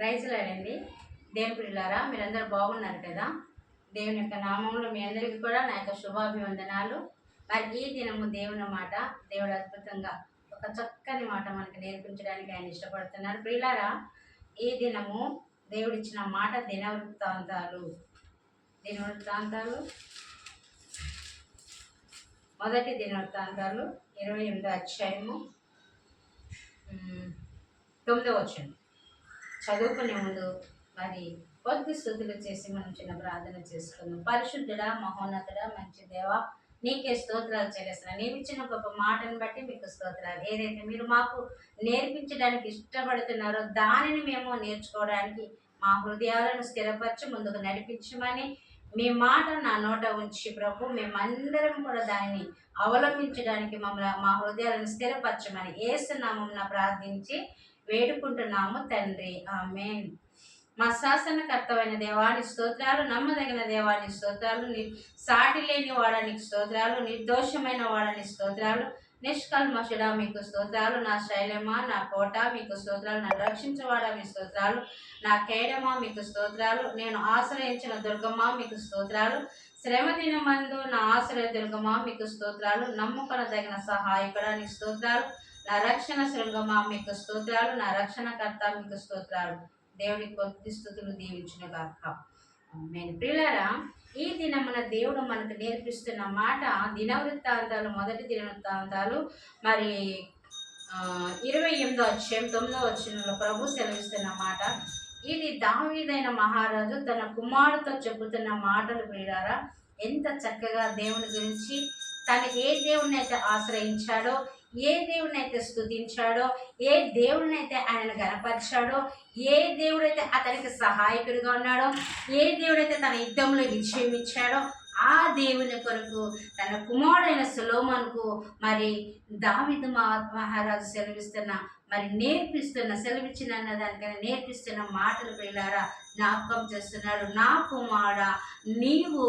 ప్రైజ్లాడండి దేవుని పిల్లారా మీరందరూ బాగున్నారు కదా? దేవుని యొక్క నామంలో మీ అందరికీ కూడా నా యొక్క శుభాభివందనాలు. మరి ఈ దినము దేవుని మాట దేవుడు అద్భుతంగా ఒక చక్కని మాట మనకు నేర్పించడానికి ఆయన ఇష్టపడుతున్నారు. ప్రియులారా ఈ దినము దేవుడిచ్చిన మాట దినవృత్తాంతాలు. దినవృత్తాంతాలు. మొదటి దినవృత్తాంతాలు ఇరవై ఎనిమిదో అధ్యాయము. తొమ్మిదో వచ్చింది చదువుకునే ముందు మరి కొద్ది స్థుతులు చేసి మనం చిన్న ప్రార్థన చేసుకుందాం. పరిశుద్ధుడా మహోన్నతుడా మంచి దేవ నీకే స్తోత్రాలు చెల్లిస్తున్నా నేను ఇచ్చిన గొప్ప మాటను బట్టి మీకు స్తోత్రాలు. ఏదైతే మీరు మాకు నేర్పించడానికి ఇష్టపడుతున్నారో దానిని మేము నేర్చుకోవడానికి మా హృదయాలను స్థిరపరచి ముందుకు నడిపించమని మీ మాట నా నోట ఉంచి ప్రభు మేమందరం కూడా దానిని అవలంబించడానికి మమ్మల్ని మా హృదయాలను స్థిరపరచమని ఏసునామం ప్రార్థించి వేడుకుంటున్నాము తండ్రి. ఆమెన్. మా శాసనకర్తమైన దేవాని స్తోత్రాలు నమ్మదగిన దేవాని స్తోత్రాలు ని సాటి లేని వాడానికి స్తోత్రాలు నిర్దోషమైన వాడని స్తోత్రాలు నిష్కల్మషుడా మీకు స్తోత్రాలు నా శైలమా నా కోట మీకు స్తోత్రాలు నన్ను రక్షించవాడా మీ స్తోత్రాలు నా కేడమా మీకు స్తోత్రాలు నేను ఆశ్రయించిన దుర్గమా మీకు స్తోత్రాలు శ్రమ దినమందు నా ఆశ్రయ దుర్గమా మీకు స్తోత్రాలు నమ్ముకొనదగిన సహాయకుడా నీ స్తోత్రాలు నా రక్షణ శృంగమా మీకు స్తోత్రాలు నా రక్షణకర్త మీకు స్తోత్రాలు. దేవుని కొద్ది స్థుతులు దీవించిన గాక నేను ప్రియులారా ఈ దినమున దేవుడు మనకు నేర్పిస్తున్న మాట దినవృత్తాంతాలు మొదటి దినవృత్తాంతాలు మరి ఇరవై ఎనిమిదో అధ్యాయం తొమ్మిదో వచ్చిన ప్రభు సెలవిస్తున్న మాట. ఇది దావీదైన మహారాజు తన కుమారుతో చెబుతున్న మాటలు ప్రియులారా. ఎంత చక్కగా దేవుని గురించి తను ఏ దేవుడిని అయితే ఆశ్రయించాడో ఏ దేవుడిని అయితే ఏ దేవుడిని అయితే ఆయనను గనపరిచాడో ఏ దేవుడైతే అతనికి సహాయకుడిగా ఉన్నాడో ఏ దేవుడైతే తన యుద్ధంలో విజయం ఇచ్చాడో ఆ దేవుని కొరకు తన కుమారుడైన సులోమన్కు మరి దావిద మహారాజు సెలవిస్తున్న మరి నేర్పిస్తున్న సెలవిచ్చిన అన్న దానికైనా నేర్పిస్తున్న మాటలు పిల్లారా జ్ఞాపకం చేస్తున్నాడు. నా కుమారుడా నీవు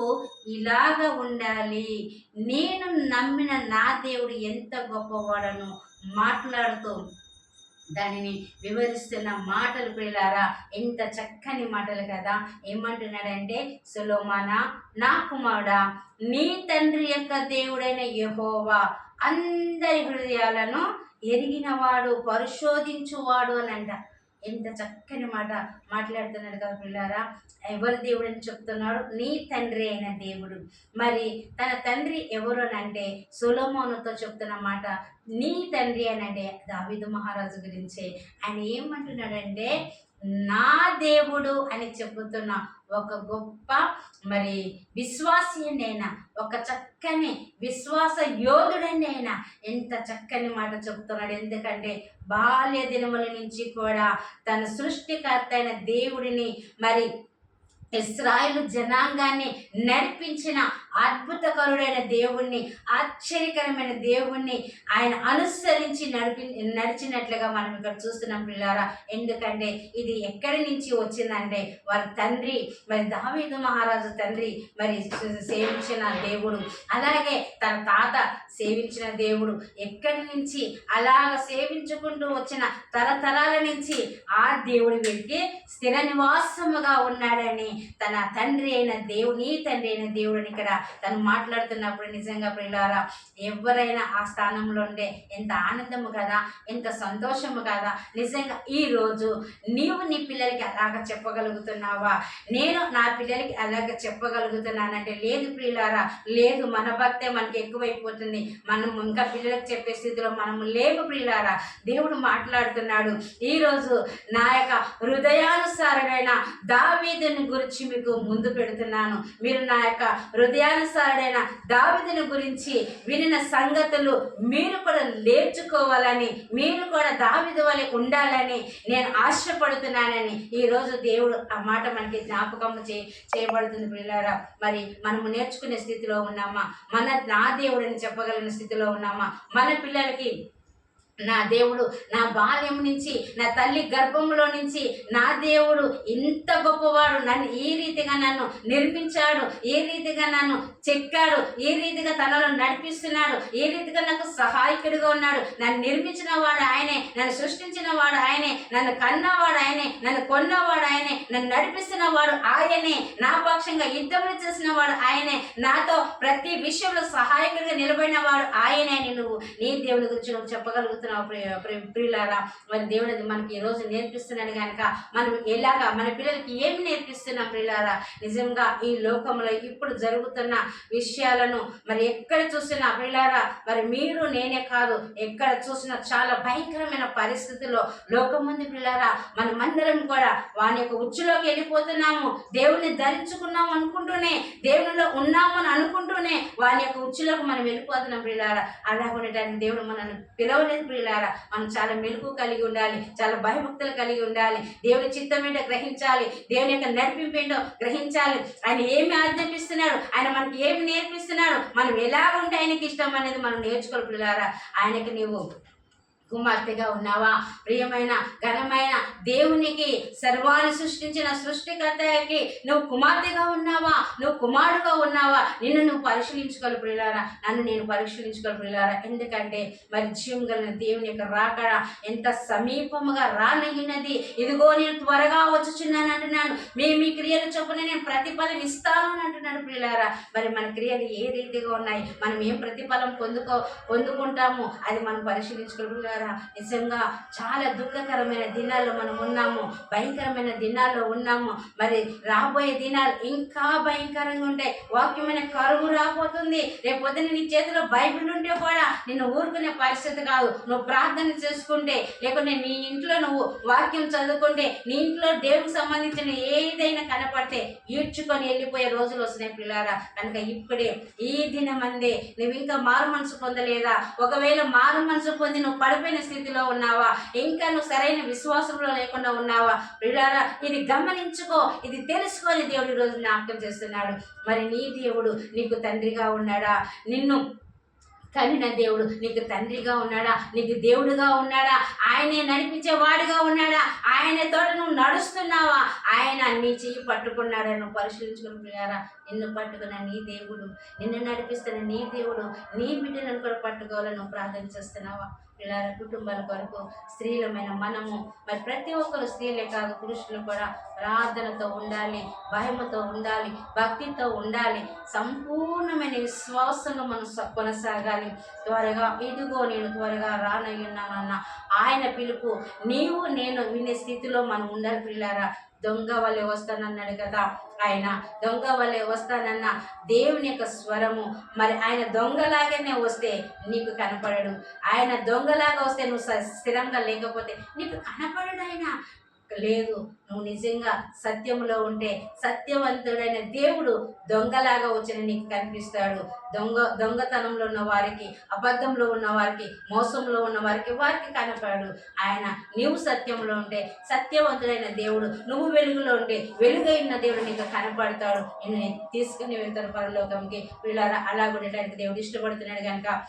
ఇలాగ ఉండాలి. నేను నమ్మిన నా దేవుడు ఎంత గొప్పవాడను మాట్లాడుతూ దానిని వివరిస్తున్న మాటలు పిల్లారా ఎంత చక్కని మాటలు కదా. ఏమంటున్నాడంటే సులోమానా నా కుమారుడా నీ తండ్రి యొక్క దేవుడైన యహోవా అందరి హృదయాలను ఎరిగినవాడు పరిశోధించువాడు అని అంట ఎంత చక్కని మాట మాట్లాడుతున్నాడు కదా పిల్లారా? ఎవరి దేవుడు అని చెప్తున్నాడు? నీ తండ్రి అయిన దేవుడు. మరి తన తండ్రి ఎవరు అని అంటే సులోమోనుతో చెప్తున్న మాట నీ తండ్రి అని అంటే దావిదు మహారాజు గురించే. ఆయన ఏమంటున్నాడంటే నా దేవుడు అని చెబుతున్న ఒక గొప్ప మరి విశ్వాసీయుడైన ఒక చక్కని విశ్వాస యోధుడైన ఎంత చక్కని మాట చెబుతున్నాడు. ఎందుకంటే బాల్య దినముల నుంచి కూడా తన సృష్టికర్త అయిన దేవుడిని మరి ఇస్రాయేలు జనాంగాన్ని నడిపించిన అద్భుతకరుడైన దేవుణ్ణి ఆశ్చర్యకరమైన దేవుణ్ణి ఆయన అనుసరించి నడిపి నడిచినట్లుగా మనం ఇక్కడ చూస్తున్నాం పిల్లారా. ఎందుకంటే ఇది ఎక్కడి నుంచి వచ్చిందంటే వారి తండ్రి మరి దావీదు మహారాజు తండ్రి మరి సేవించిన దేవుడు. అలాగే తన తాత సేవించిన దేవుడు. ఎక్కడి నుంచి అలాగ సేవించుకుంటూ వచ్చిన తరతరాల నుంచి ఆ దేవుడి వీడికి స్థిర నివాసముగా ఉన్నాడని తన తండ్రి అయిన దేవుని తండ్రి అయిన దేవుడిని ఇక్కడ తను మాట్లాడుతున్నప్పుడు నిజంగా ప్రియులారా ఎవరైనా ఆ స్థానంలో ఉండే ఎంత ఆనందము కదా ఎంత సంతోషము కదా నిజంగా ఈ రోజు నీవు నీ పిల్లలకి అలాగ చెప్పగలుగుతున్నావా? నేను నా పిల్లలకి అలాగ చెప్పగలుగుతున్నానంటే లేదు ప్రియులారా లేదు మన భక్తే మనకి ఎక్కువైపోతుంది. మనం ఇంకా పిల్లలకు చెప్పే స్థితిలో మనం లేము ప్రియులారా. దేవుడు మాట్లాడుతున్నాడు. ఈరోజు నా యొక్క హృదయానుసారమైన దావీదుని గురించి మీకు ముందు పెడుతున్నాను. మీరు నా యొక్క హృదయానుసారుడైన దావిదిని గురించి వినిన సంగతులు మీరు కూడా నేర్చుకోవాలని మీరు కూడా దావిది వలె ఉండాలని నేను ఆశపడుతున్నానని ఈరోజు దేవుడు ఆ మాట మనకి జ్ఞాపకం చే చేయబడుతుంది పిల్లారా మరి మనము నేర్చుకునే స్థితిలో ఉన్నామా? మన నా దేవుడని చెప్పగలిగిన స్థితిలో ఉన్నామా? మన పిల్లలకి నా దేవుడు నా బాల్యం నుంచి నా తల్లి గర్భంలో నుంచి నా దేవుడు ఇంత గొప్పవాడు. నన్ను ఈ రీతిగా నన్ను నిర్మించాడు ఈ రీతిగా నన్ను చెక్కాడు ఈ రీతిగా తనలో నడిపిస్తున్నాడు ఈ రీతిగా నాకు సహాయకుడిగా ఉన్నాడు. నన్ను నిర్మించిన వాడు ఆయనే నన్ను సృష్టించిన వాడు ఆయనే నన్ను కన్నవాడు ఆయనే నన్ను కొన్నవాడు ఆయనే నన్ను నడిపిస్తున్న వాడు ఆయనే నా పక్షంగా యుద్ధములు చేసిన వాడు ఆయనే నాతో ప్రతి విషయంలో సహాయకుడిగా నిలబడిన వాడు ఆయనే అని నువ్వు నీ దేవుని గురించి నువ్వు చెప్పగలుగుతున్నావు. చేస్తున్నావు ప్రియులారా మరి దేవుడు అది మనకి ఈ రోజు నేర్పిస్తున్నాడు కనుక మనం ఎలాగా మన పిల్లలకి ఏమి నేర్పిస్తున్నాం ప్రియులారా నిజంగా ఈ లోకంలో ఇప్పుడు జరుగుతున్న విషయాలను మరి ఎక్కడ చూసినా ప్రియులారా మరి మీరు నేనే కాదు ఎక్కడ చూసినా చాలా భయంకరమైన పరిస్థితుల్లో లోకం ఉంది మన మనమందరం కూడా వాని యొక్క ఉచ్చులోకి వెళ్ళిపోతున్నాము దేవుని ధరించుకున్నాం అనుకుంటూనే దేవునిలో ఉన్నాము అని అనుకుంటూనే వాని యొక్క ఉచ్చులోకి మనం వెళ్ళిపోతున్నాం ప్రియులారా. అలా ఉండటానికి దేవుడు మనల్ని పిలవలేదు ప్రియులారా మనం చాలా మెలకు కలిగి ఉండాలి చాలా భయభక్తులు కలిగి ఉండాలి. దేవుని చిత్తం ఏంటో గ్రహించాలి దేవుని యొక్క నడిపింపు ఏంటో గ్రహించాలి. ఆయన ఏమి ఆజ్ఞాపిస్తున్నాడు ఆయన మనకి ఏమి నేర్పిస్తున్నాడు మనం ఎలా ఉంటే ఆయనకి ఇష్టం అనేది మనం నేర్చుకోవాలి పిల్లారా ఆయనకి నీవు కుమార్తెగా ఉన్నావా? ప్రియమైన ఘనమైన దేవునికి సర్వాన్ని సృష్టించిన సృష్టికర్తకి నువ్వు కుమార్తెగా ఉన్నావా? నువ్వు కుమారుడుగా ఉన్నావా? నిన్ను నువ్వు పరిశీలించుకోవాలి ప్రియులారా. నన్ను నేను పరిశీలించుకోవాలి ప్రియులారా. ఎందుకంటే మరి జీవం కలిగిన దేవుని యొక్క రాకడ ఎంత సమీపముగా రానగినది ఇదిగో నేను త్వరగా వచ్చుచున్నాను అంటున్నాను. మీ మీ క్రియలు చొప్పున నేను ప్రతిఫలం ఇస్తాను అని అంటున్నాడు ప్రియులారా. మరి మన క్రియలు ఏ రీతిగా ఉన్నాయి? మనం ఏం ప్రతిఫలం పొందుకో పొందుకుంటాము? అది మనం పరిశీలించుకోగలరా నిజంగా చాలా దుఃఖకరమైన దినాల్లో మనం ఉన్నాము. భయంకరమైన దినాల్లో ఉన్నాము. మరి రాబోయే దినాలు ఇంకా భయంకరంగా ఉంటాయి. వాక్యమైన కరువు రాబోతుంది. రేపొద్దున నీ చేతిలో బైబిల్ ఉంటే కూడా నిన్ను ఊరుకునే పరిస్థితి కాదు. నువ్వు ప్రార్థన చేసుకుంటే లేకుంటే నీ ఇంట్లో నువ్వు వాక్యం చదువుకుంటే నీ ఇంట్లో దేవునికి సంబంధించిన ఏదైనా కనపడితే ఈడ్చుకొని వెళ్ళిపోయే రోజులు వస్తున్నాయి పిల్లారా. కనుక ఇప్పుడే ఈ దినమందే నువ్వు ఇంకా మారు మనసు పొందలేదా? ఒకవేళ మారు మనసు పొంది నువ్వు పడిపోయిన స్థితిలో ఉన్నావా? ఇంకా నువ్వు సరైన విశ్వాసంలో లేకుండా ఉన్నావా? ప్రియులారా ఇది గమనించుకో ఇది తెలుసుకొని దేవుడు రోజు జ్ఞాపకం చేస్తున్నాడు. మరి నీ దేవుడు నీకు తండ్రిగా ఉన్నాడా? నిన్ను కలిగిన దేవుడు నీకు తండ్రిగా ఉన్నాడా? నీకు దేవుడుగా ఉన్నాడా? ఆయనే నడిపించే వాడుగా ఉన్నాడా? ఆయన తోట నువ్వు నడుస్తున్నావా? ఆయన నీ చెయ్యి పట్టుకున్నాడా నువ్వు పరిశీలించుకున్నారా నిన్ను పట్టుకున్న నీ దేవుడు నిన్ను నడిపిస్తున్న నీ దేవుడు నీ బిడ్డలను కూడా పట్టుకోవాలని నువ్వు ప్రార్థన చేస్తున్నావా? పిల్లల కుటుంబాల కొరకు స్త్రీలమైన మనము మరి ప్రతి ఒక్కరు స్త్రీలే కాదు పురుషులు కూడా ప్రార్థనతో ఉండాలి భయముతో ఉండాలి భక్తితో ఉండాలి. సంపూర్ణమైన విశ్వాసంగా మనం కొనసాగాలి. త్వరగా ఇదిగో నేను త్వరగా రానయ్యున్నానన్న ఆయన పిలుపు నీవు నేను వినే స్థితిలో మనం ఉండాలి పిల్లారా. దొంగ వల్లే వస్తానన్నాడు కదా. ఆయన దొంగ వల్లే వస్తానన్న దేవుని యొక్క స్వరము. మరి ఆయన దొంగలాగానే వస్తే నీకు కనపడడు. ఆయన దొంగలాగా వస్తే నువ్వు స్థిరంగా లేకపోతే నీకు కనపడడు ఆయన. లేదు. నువ్వు నిజంగా సత్యములో ఉంటే సత్యవంతుడైన దేవుడు దొంగలాగా వచ్చిన నీకు కనిపిస్తాడు. దొంగ దొంగతనంలో ఉన్న వారికి అబద్ధంలో ఉన్న వారికి మోసంలో ఉన్న వారికి వారికి కనపడాడు. ఆయన నీవు సత్యంలో ఉంటే సత్యవంతుడైన దేవుడు నువ్వు వెలుగులో ఉంటే వెలుగైన దేవుడు నీకు కనపడతాడు. నేను తీసుకుని వెళ్తాను పరలోకంకి. వీళ్ళారా అలా ఉండటానికి దేవుడు ఇష్టపడుతున్నాడు కనుక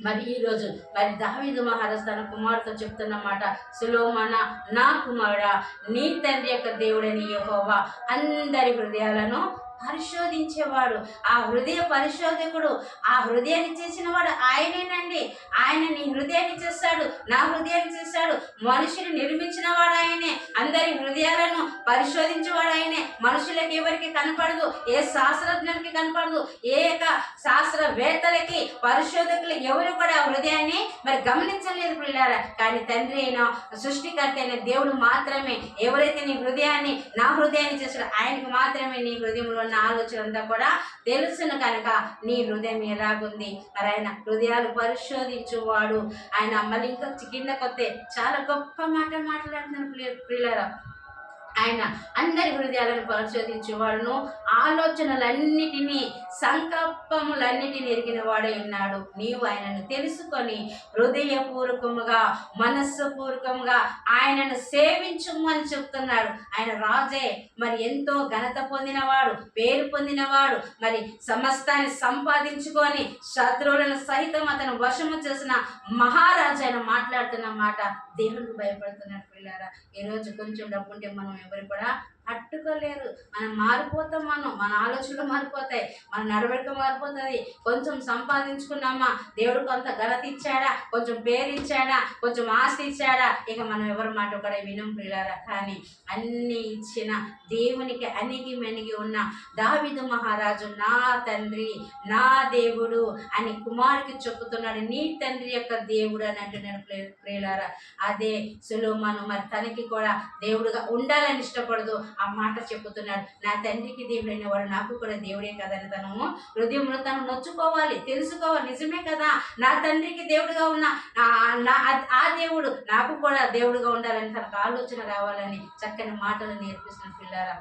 మరి ఈరోజు మరి దావీదు మహారాజ్ తన కుమారుతో చెప్తున్నమాట సులోమన నా కుమారుడా నీ తండ్రి యొక్క దేవుడని యహోవా అందరి హృదయాలను పరిశోధించేవాడు. ఆ హృదయ పరిశోధకుడు ఆ హృదయాన్ని చేసిన వాడు ఆయనేనండి. ఆయన నీ హృదయాన్ని చేస్తాడు నా హృదయాన్ని చేస్తాడు. మనుషులు నిర్మించిన వాడు ఆయనే. అందరి హృదయాలను పరిశోధించేవాడు ఆయనే. మనుషులకి ఎవరికి కనపడదు ఏ శాస్త్రజ్ఞులకి కనపడదు ఏ యొక్క శాస్త్రవేత్తలకి పరిశోధకులు ఎవరు కూడా ఆ హృదయాన్ని మరి గమనించలేదు పిల్లారా. కానీ తండ్రి అయిన సృష్టికర్త అయిన దేవుడు మాత్రమే. ఎవరైతే నీ హృదయాన్ని నా హృదయాన్ని చేస్తాడు ఆయనకు మాత్రమే నీ హృదయంలో ఉన్న ఆలోచన అంతా కూడా తెలుసును కనుక. నీ హృదయం ఎలాగుంది? మరి ఆయన హృదయాలు పరిశోధించువాడు. ఆయన మళ్ళీ ఇంకా కిందకొస్తే చాలా గొప్ప మాట మాట్లాడుతున్నాను ప్రియులరా. ఆయన అందరి హృదయాలను పరిశోధించేవాడును. ఆలోచనలన్నిటినీ సంకల్పములన్నిటిని ఎరిగిన వాడై ఉన్నాడు. నీవు ఆయనను తెలుసుకొని హృదయపూర్వకముగా మనస్సుపూర్వకంగా ఆయనను సేవించుము అని చెప్తున్నాడు. ఆయన రాజే. మరి ఎంతో ఘనత పొందినవాడు పేరు పొందినవాడు మరి సమస్తాన్ని సంపాదించుకొని శత్రువులను సహితం అతను వశము చేసిన మహారాజు ఆయన మాట్లాడుతున్న మాట దేవుడికి భయపడుతున్నాడు. పిల్లారా? ఈరోజు కొంచెం డబ్బు ఉంటే మనం ఎవరు కూడా తట్టుకోలేరు. మనం మారిపోతాం మనం మన ఆలోచనలు మారిపోతాయి మన నడవడిక మారిపోతుంది. కొంచెం సంపాదించుకున్నామా? దేవుడు కొంత ఘనత ఇచ్చాడా? కొంచెం పేరు ఇచ్చాడా? కొంచెం ఆస్తి ఇచ్చాడా? ఇక మనం ఎవరి మాట కూడా వినం పిల్లారా కానీ అన్ని ఇచ్చిన దేవునికి అణిగి మెనిగి ఉన్న దావిదు మహారాజు నా తండ్రి నా దేవుడు అని కుమారుకి చెప్పుతున్నాడు. నీ తండ్రి యొక్క దేవుడు అని అంటున్నాడు ప్రియులారా. అదే సులోమాను మరి తనకి కూడా దేవుడుగా ఉండాలని ఇష్టపడదు. ఆ మాట చెప్పుతున్నాడు నా తండ్రికి దేవుడైన వాడు నాకు కూడా దేవుడే కదని తను హృదయంలో తను నొచ్చుకోవాలి తెలుసుకోవాలి. నిజమే కదా? నా తండ్రికి దేవుడుగా ఉన్న నా- నా- ఆ దేవుడు నాకు కూడా దేవుడుగా ఉండాలని తనకు ఆలోచన రావాలని చక్కని మాటలు నేర్పిస్తున్న పిల్లారా.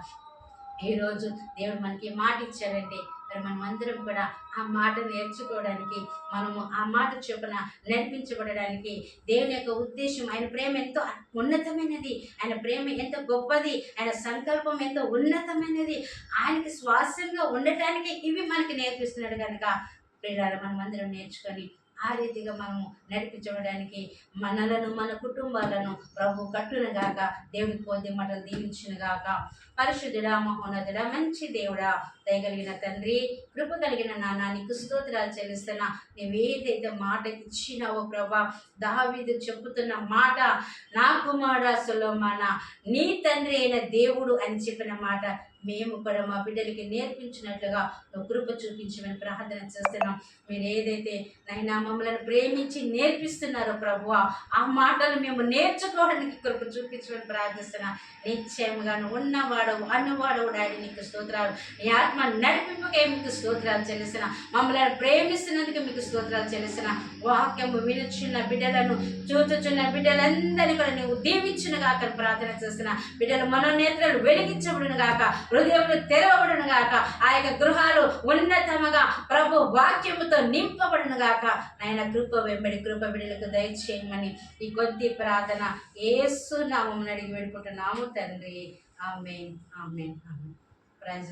ఈరోజు దేవుడు మనకి మాట ఇచ్చాడంటే మరి మనం అందరం కూడా ఆ మాట నేర్చుకోవడానికి మనము ఆ మాట చొప్పున నడిపించబడడానికి దేవుని యొక్క ఉద్దేశం ఆయన ప్రేమ ఎంతో ఉన్నతమైనది ఆయన ప్రేమ ఎంతో గొప్పది ఆయన సంకల్పం ఎంతో ఉన్నతమైనది ఆయనకి స్వాస్యంగా ఉండటానికి ఇవి మనకి నేర్పిస్తున్నాడు కనుక. ప్రియులారా మనం అందరం నేర్చుకొని ఆ రీతిగా మనము నడిపించడానికి మనలను మన కుటుంబాలను ప్రభు కట్టునగాక దేవుడికి పోతే మాటలు దీవించునుగాక పరిశుద్ధుడా మహోన్నతుడా మంచి దేవుడా దయగలిగిన తండ్రి కృప కలిగిన నాన్న నీకు స్తోత్రాలు చెల్లిస్తున్నా నీవేదైతే మాట ఇచ్చినావో ప్రభా దావీదు చెప్పుతున్న మాట నా కుమారుడా సులోమాన నీ తండ్రి అయిన దేవుడు అని చెప్పిన మాట మేము కూడా మా బిడ్డలకి నేర్పించినట్లుగా కృప చూపించమని ప్రార్థన చేస్తున్నాం. మీరు ఏదైతే నైనా మమ్మల్ని ప్రేమించి నేర్పిస్తున్నారో ప్రభు ఆ మాటలు మేము నేర్చుకోవడానికి కృప చూపించమని ప్రార్థిస్తున్నా. నిశ్చయంగాను ఉన్నవాడవు అన్నవాడవు డాడీ నీకు స్తోత్రాలు. నీ ఆత్మ నడిపింపుకే మీకు స్తోత్రాలు చెల్లిసిన మమ్మల్ని ప్రేమిస్తున్నందుకు మీకు స్తోత్రాలు చెల్లిసిన వాక్యము వినుచున్న బిడ్డలను చూచుచున్న బిడ్డలందరినీ కూడా నీవు దీవించును గాక ప్రార్థన చేస్తున్నా. బిడ్డలు మనోనేత్రాలు వెలిగించబడును గాక హృదయములు తెరవబడును గాక. ఆ యొక్క గృహాలు ఉన్నతముగా ప్రభు వాక్యముతో నింపబడును గాక. ఆయన కృప వెంబడి కృప బిడ్డలకు దయచేయమని ఈ కొద్ది ప్రార్థన ఏసు నామం అడిగి వేడుకుంటున్నాము తండ్రి. Amen amen amen. ప్రైజ్